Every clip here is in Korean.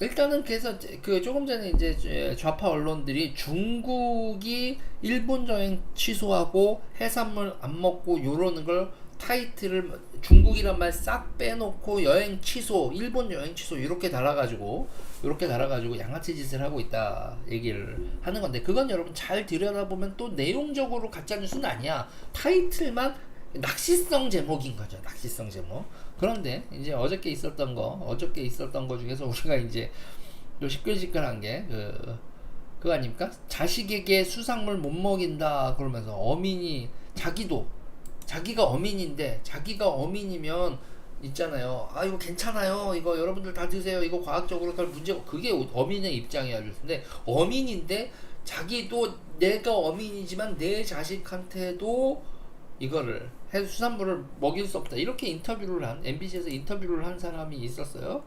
일단은 그래서 그 조금 전에 이제 좌파 언론들이 중국이 일본 여행 취소하고 해산물 안 먹고 요러는 걸 타이틀을 중국이란 말 싹 빼놓고 여행 취소, 일본 여행 취소 이렇게 달아가지고 이렇게 달아가지고 양아치 짓을 하고 있다 얘기를 하는 건데 그건 여러분 잘 들여다보면 또 내용적으로 가짜 뉴스는 아니야. 타이틀만 낚시성 제목인 거죠 낚시성 제목 그런데 이제 어저께 있었던 거 어저께 있었던 거 중에서 우리가 이제 요 시끌시끌한 게 그 그거 아닙니까 자식에게 수산물 못 먹인다 그러면서 어민이 자기도 자기가 어민인데 자기가 어민이면 있잖아요. 아 이거 괜찮아요. 이거 여러분들 다 드세요. 이거 과학적으로 별 문제가 그게 어민의 입장이야. 근데 어민인데 자기도 내가 어민이지만 내 자식한테도 이거를 해 수산물을 먹일 수 없다. 이렇게 인터뷰를 한 MBC에서 인터뷰를 한 사람이 있었어요.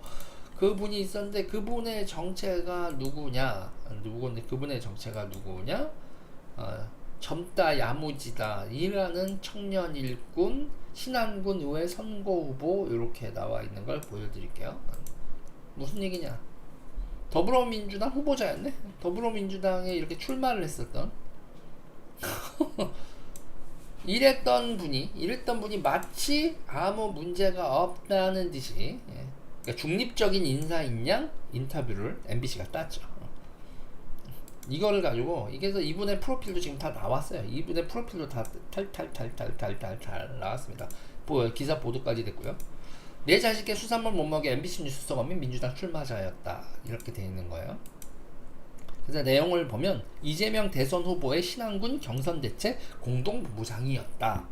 그분이 있었는데 그분의 정체가 누구냐? 누구인데 그분의 정체가 누구냐? 어, 젊다 야무지다 이라는 청년 일꾼 신안군 의회 선거 후보 이렇게 나와 있는 걸 보여드릴게요. 무슨 얘기냐? 더불어민주당 후보자였네. 더불어민주당에 이렇게 출마를 했었던 이랬던 분이 이랬던 분이 마치 아무 문제가 없다는 듯이 예. 그러니까 중립적인 인사인 양 인터뷰를 MBC가 땄죠. 이거를 가지고 이게서 이분의 프로필도 지금 다 나왔어요. 이분의 프로필도 다 탈탈탈탈탈탈탈 나왔습니다. 뭐 기사 보도까지 됐고요. 내 자식의 수산물 못 먹여 MBC 뉴스 써가면 민주당 출마자였다 이렇게 돼 있는 거예요. 그래서 내용을 보면 이재명 대선 후보의 신안군 경선 대책 공동 부부장이었다.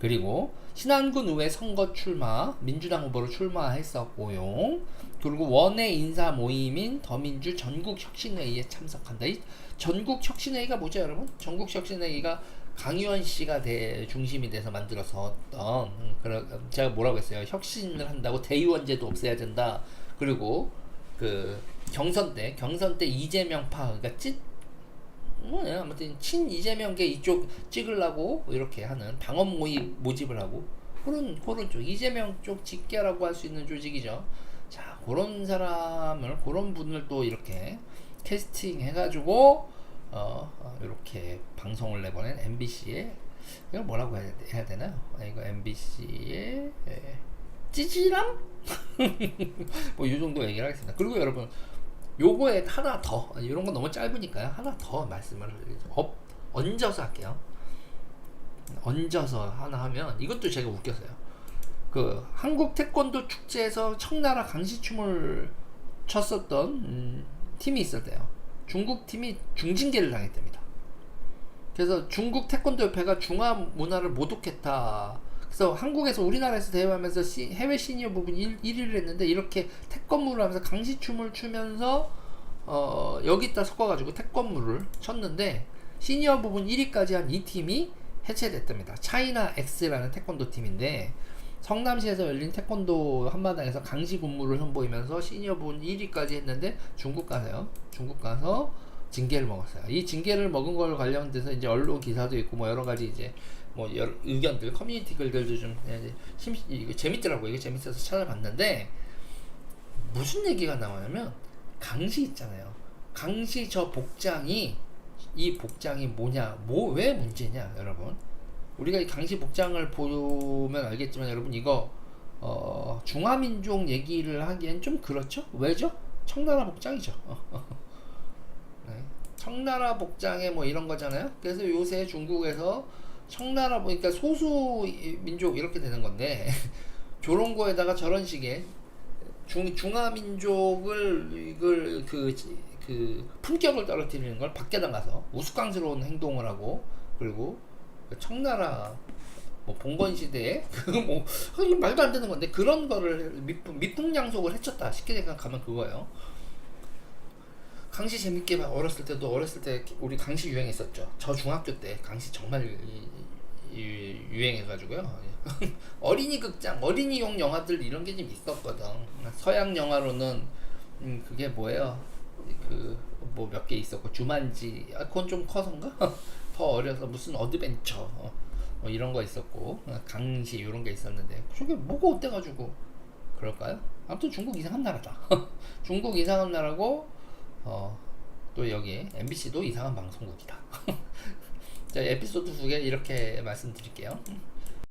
그리고 신안군 의회 선거 출마 민주당 후보로 출마했었고요. 그리고 원외 인사 모임인 더민주 전국 혁신회의에 참석한다. 이 전국 혁신회의가 뭐죠, 여러분? 전국 혁신회의가 강의원 씨가 대, 중심이 돼서 만들어서 음, 그러, 제가 뭐라고 했어요? 혁신을 한다고 대의원제도 없애야 된다. 그리고 그 경선 때 경선 때 이재명 파 그러니까 찌 뭐, 예, 아무튼 친 이재명계 이쪽 찍으려고 이렇게 하는 당원 모임 모집을 하고 그런 그런 쪽 이재명 쪽 직계라고 할 수 있는 조직이죠. 자 그런 사람을 그런 분을 또 이렇게 캐스팅 해가지고 어, 어 이렇게 방송을 내보낸 MBC의 이걸 뭐라고 해야, 해야 되나요? 아, 이거 MBC의 예, 찌질함? 뭐 이 정도 얘기를 하겠습니다. 그리고 여러분 요거에 하나 더 이런 건 너무 짧으니까요. 하나 더 말씀을 업, 얹어서 할게요. 얹어서 하나 하면 이것도 제가 웃겼어요. 그 한국 태권도 축제에서 청나라 강시춤을 췄었던 음, 팀이 있을 때요. 중국 팀이 중징계를 당했답니다. 그래서 중국 태권도 협회가 중화 문화를 모독했다. 그래서 한국에서 우리나라에서 대회하면서 시, 해외 시니어 부분 1, 1위를 했는데 이렇게 태권무를 하면서 강시춤을 추면서 어, 여기다 섞어가지고 태권무를 쳤는데 시니어 부분 1위까지 한 이 팀이 해체됐답니다. 차이나 X라는 태권도 팀인데 성남시에서 열린 태권도 한마당에서 강시 군무를 선보이면서 시니어 부분 1위까지 했는데 중국 가서요. 중국 가서 징계를 먹었어요. 이 징계를 먹은 걸 관련돼서 이제 언론 기사도 있고 뭐 여러 가지 이제 뭐 여러 의견들 커뮤니티 글들도 좀 심, 이거 재밌더라고요. 이게 재밌어서 찾아봤는데 무슨 얘기가 나오냐면 강시 있잖아요. 강시 저 복장이 이 복장이 뭐냐, 뭐 왜 문제냐, 여러분. 우리가 이 강시 복장을 보면 알겠지만 여러분 이거 어, 중화민족 얘기를 하기엔 좀 그렇죠? 왜죠? 청나라 복장이죠. 네. 청나라 복장에 뭐 이런 거잖아요. 그래서 요새 중국에서 청나라 보니까 소수 민족 이렇게 되는 건데 저런 거에다가 저런 식의 중 중화 민족을 이걸 그, 그 품격을 떨어뜨리는 걸 밖에 나가서 우스꽝스러운 행동을 하고 그리고 청나라 뭐 봉건 시대에 그뭐 말도 안 되는 건데 그런 거를 미풍 미풍 양속을 해쳤다 쉽게 생각하면 그거예요. 강시 재밌게 어렸을 때도 어렸을 때 우리 강시 유행했었죠. 저 중학교 때 강시 정말 이, 이, 유행해가지고요. 어린이 극장, 어린이용 영화들 이런 게 좀 있었거든. 서양 영화로는 음, 그게 뭐예요? 그 뭐 몇 개 있었고 주만지, 아, 그건 좀 커서인가? 더 어려서 무슨 어드벤처 어, 뭐 이런 거 있었고 강시 이런 게 있었는데 저게 뭐가 어때가지고 그럴까요? 아무튼 중국 이상한 나라다. 중국 이상한 나라고 어, 또 여기 MBC도 이상한 방송국이다. 자, 에피소드 두개 이렇게 말씀드릴게요.